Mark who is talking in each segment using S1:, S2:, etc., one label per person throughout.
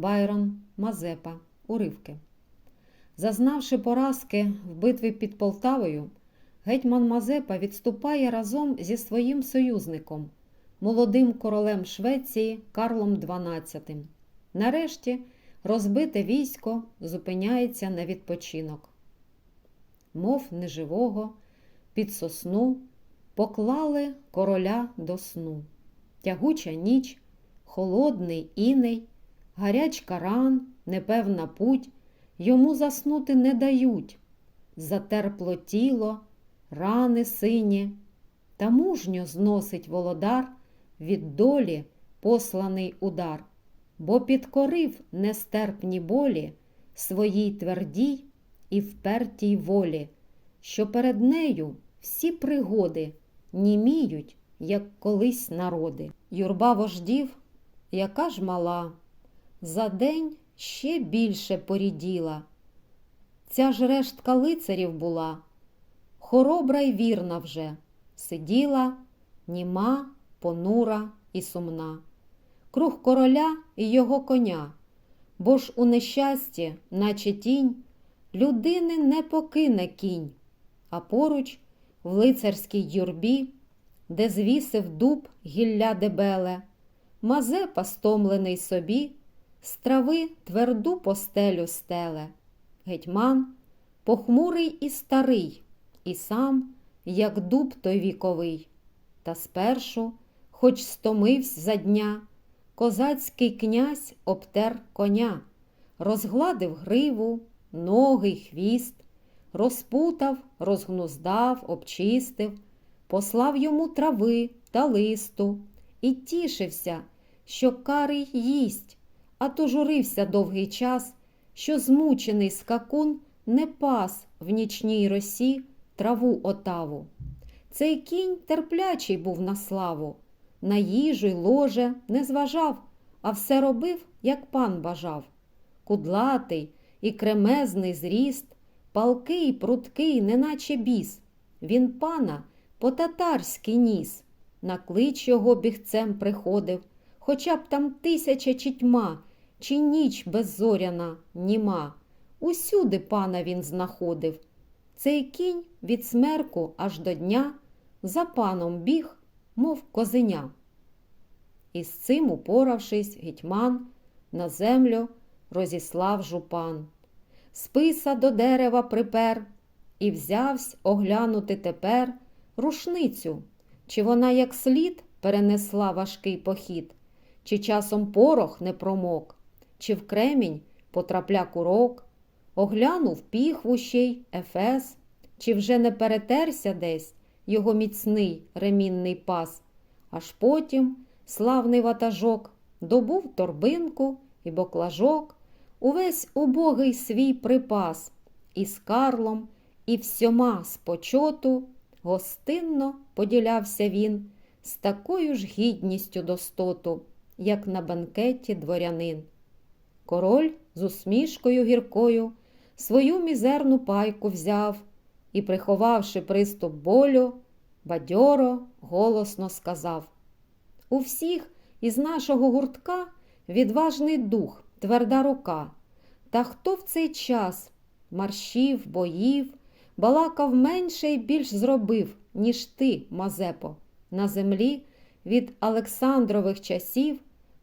S1: Байрон Мазепа. Уривки. Зазнавши поразки в битві під Полтавою, гетьман Мазепа відступає разом зі своїм союзником, молодим королем Швеції Карлом XII. Нарешті розбите військо зупиняється на відпочинок. Мов неживого, під сосну поклали короля до сну. Тягуча ніч, холодний іней, гарячка ран, непевна путь йому заснути не дають. Затерпло тіло, рани сині, та мужньо зносить володар від долі посланий удар, бо підкорив нестерпні болі своїй твердій і впертій волі, що перед нею всі пригоди німіють, як колись народи. Юрба вождів, яка ж мала, за день ще більше поріділа. Ця ж рештка лицарів була, хоробра й вірна вже, сиділа, німа, понура і сумна, круг короля і його коня, бо ж у нещасті, наче тінь, людини не покине кінь, а поруч в лицарській юрбі, де звісив дуб гілля дебеле, Мазепа, стомлений собі, з трави тверду постелю стеле. Гетьман похмурий і старий, і сам, як дуб той віковий. Та спершу, хоч стомивсь за дня, козацький князь обтер коня, розгладив гриву, ноги й хвіст, розпутав, розгнуздав, обчистив, послав йому трави та листу і тішився, що карий їсть, а то журився довгий час, що змучений скакун не пас в нічній росі траву отаву. Цей кінь терплячий був на славу, на їжу й ложе не зважав, а все робив, як пан бажав. Кудлатий і кремезний зріст, палкий, пруткий, неначе біс. Він пана по-татарськи ніс, на клич його бігцем приходив, хоча б там тисяча чи тьма, чи ніч беззоряна, німа. Усюди пана він знаходив. Цей кінь від смерку аж до дня за паном біг, мов козеня. І з цим, упоравшись, гетьман на землю розіслав жупан. Списа до дерева припер і взявсь оглянути тепер рушницю, чи вона як слід перенесла важкий похід, чи часом порох не промок, чи в кремінь потрапля курок, оглянув піхву ще й ефес, чи вже не перетерся десь його міцний ремінний пас, аж потім славний ватажок добув торбинку і боклажок, увесь убогий свій припас, і з карлом, і всьома з почоту гостинно поділявся він з такою ж гідністю достоту, як на банкеті дворянин. Король з усмішкою гіркою свою мізерну пайку взяв і, приховавши приступ болю, бадьоро голосно сказав У всіх із нашого гуртка відважний дух, тверда рука. Та хто в цей час маршів, боїв, балакав менше й більш зробив, ніж ти, Мазепо, на землі від Олександрових часів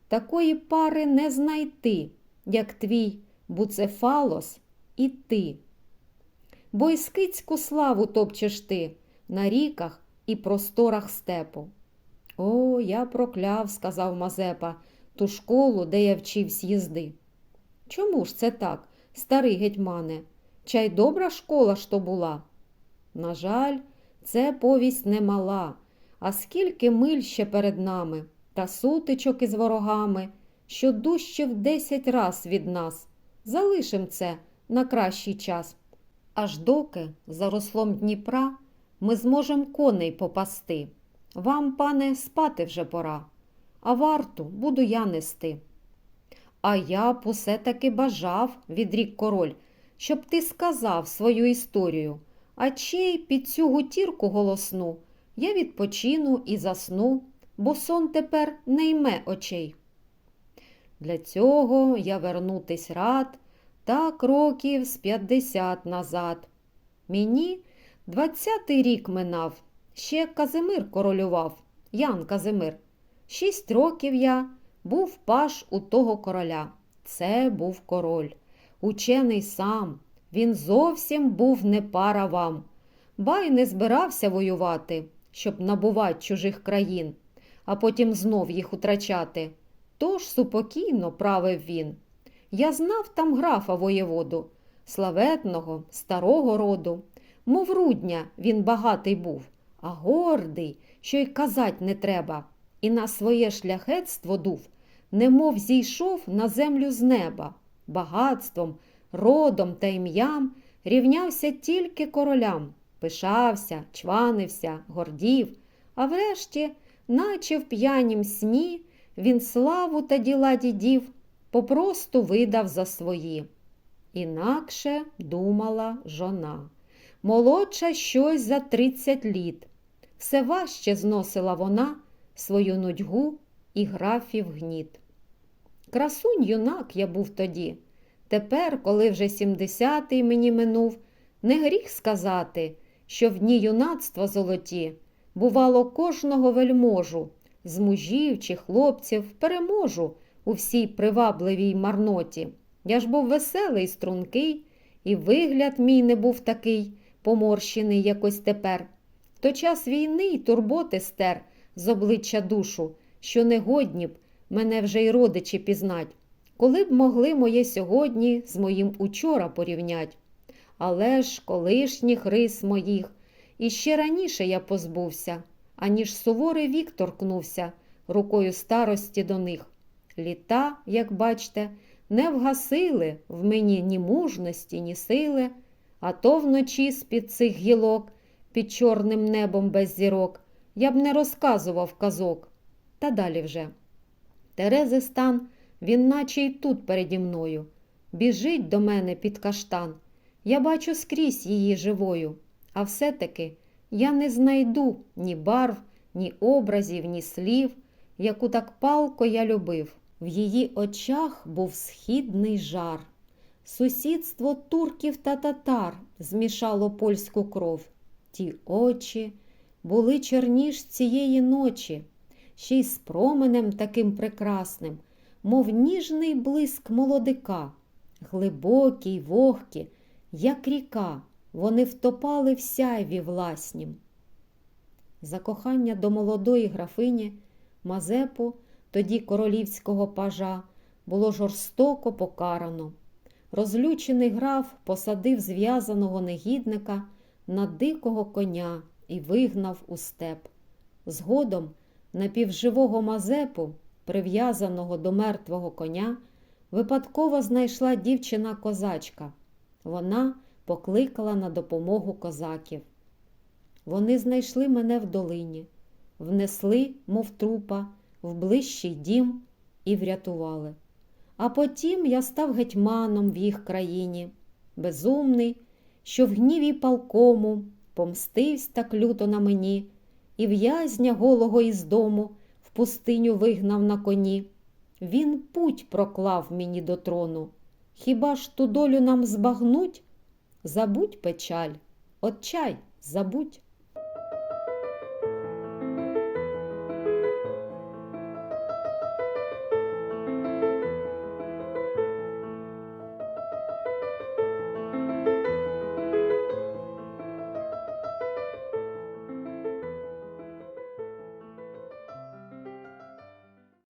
S1: такої пари не знайти, як твій буцефалос і ти. Бо й скицьку славу топчеш ти на ріках і просторах степу. О, я прокляв, сказав Мазепа, ту школу, де я вчивсь їзди. Чому ж це так, старий гетьмане? Чай добра школа ж то була? На жаль, це повість немала, а скільки миль ще перед нами, та сутичок із ворогами, що дужче в десять раз від нас. Залишим це на кращий час. Аж доки за руслом Дніпра ми зможем коней попасти. Вам, пане, спати вже пора, а варту буду я нести. А я б усе таки бажав, відрік король, щоб ти сказав свою історію, а чий під цю гутірку голосну я відпочину і засну, бо сон тепер не йме очей. Для цього я вернутись рад так років з п'ятдесят назад. Мені двадцятий рік минав, ще Казимир королював, Ян Казимир. Шість років я був паш у того короля. Це був король. Учений сам. Він зовсім був не пара вам. Бай не збирався воювати, щоб набувати чужих країн, а потім знов їх утрачати. Тож супокійно правив він. Я знав там графа воєводу, славетного, старого роду. Мов рудня він багатий був, а гордий, що й казать не треба, і на своє шляхетство дув, немов зійшов на землю з неба, багатством, родом та ім'ям рівнявся тільки королям, пишався, чванився, гордів, а врешті, наче в п'янім сні, він славу та діла дідів попросту видав за свої. Інакше думала жона. Молодша щось за тридцять літ. Все важче зносила вона свою нудьгу і графів гніт. Красунь юнак я був тоді. Тепер, коли вже сімдесятий мені минув, не гріх сказати, що в дні юнацтва золоті бувало кожного вельможу, з мужів чи хлопців переможу у всій привабливій марноті. Я ж був веселий, стрункий, і вигляд мій не був такий поморщений якось тепер. То час війни й турботи стер з обличчя душу, що не годні б мене вже й родичі пізнать, коли б могли моє сьогодні з моїм учора порівнять. Але ж колишніх рис моїх іще раніше я позбувся, аніж суворий вік торкнувся рукою старості до них. Літа, як бачте, не вгасили в мені ні мужності, ні сили, а то вночі з-під цих гілок, під чорним небом без зірок, я б не розказував казок. Та далі вже. Терези стан, він наче й тут переді мною. Біжить до мене під каштан. Я бачу скрізь її живою, а все-таки я не знайду ні барв, ні образів, ні слів, яку так палко я любив. В її очах був східний жар. Сусідство турків та татар змішало польську кров. Ті очі були чорніш цієї ночі, ще й з променем таким прекрасним, мов ніжний блиск молодика, глибокі й вогкі, як ріка, вони втопали в сяйві власнім. За кохання до молодої графині Мазепу, тоді королівського пажа, було жорстоко покарано. Розлючений граф посадив зв'язаного негідника на дикого коня і вигнав у степ. Згодом напівживого Мазепу, прив'язаного до мертвого коня, випадково знайшла дівчина-козачка. Вона покликала на допомогу козаків. Вони знайшли мене в долині, внесли, мов трупа, в ближчий дім і врятували. А потім я став гетьманом в їх країні, безумний, що в гніві палкому помстився так люто на мені, і в'язня голого із дому в пустиню вигнав на коні. Він путь проклав мені до трону. Хіба ж ту долю нам збагнуть? Забудь печаль, отчай, забудь.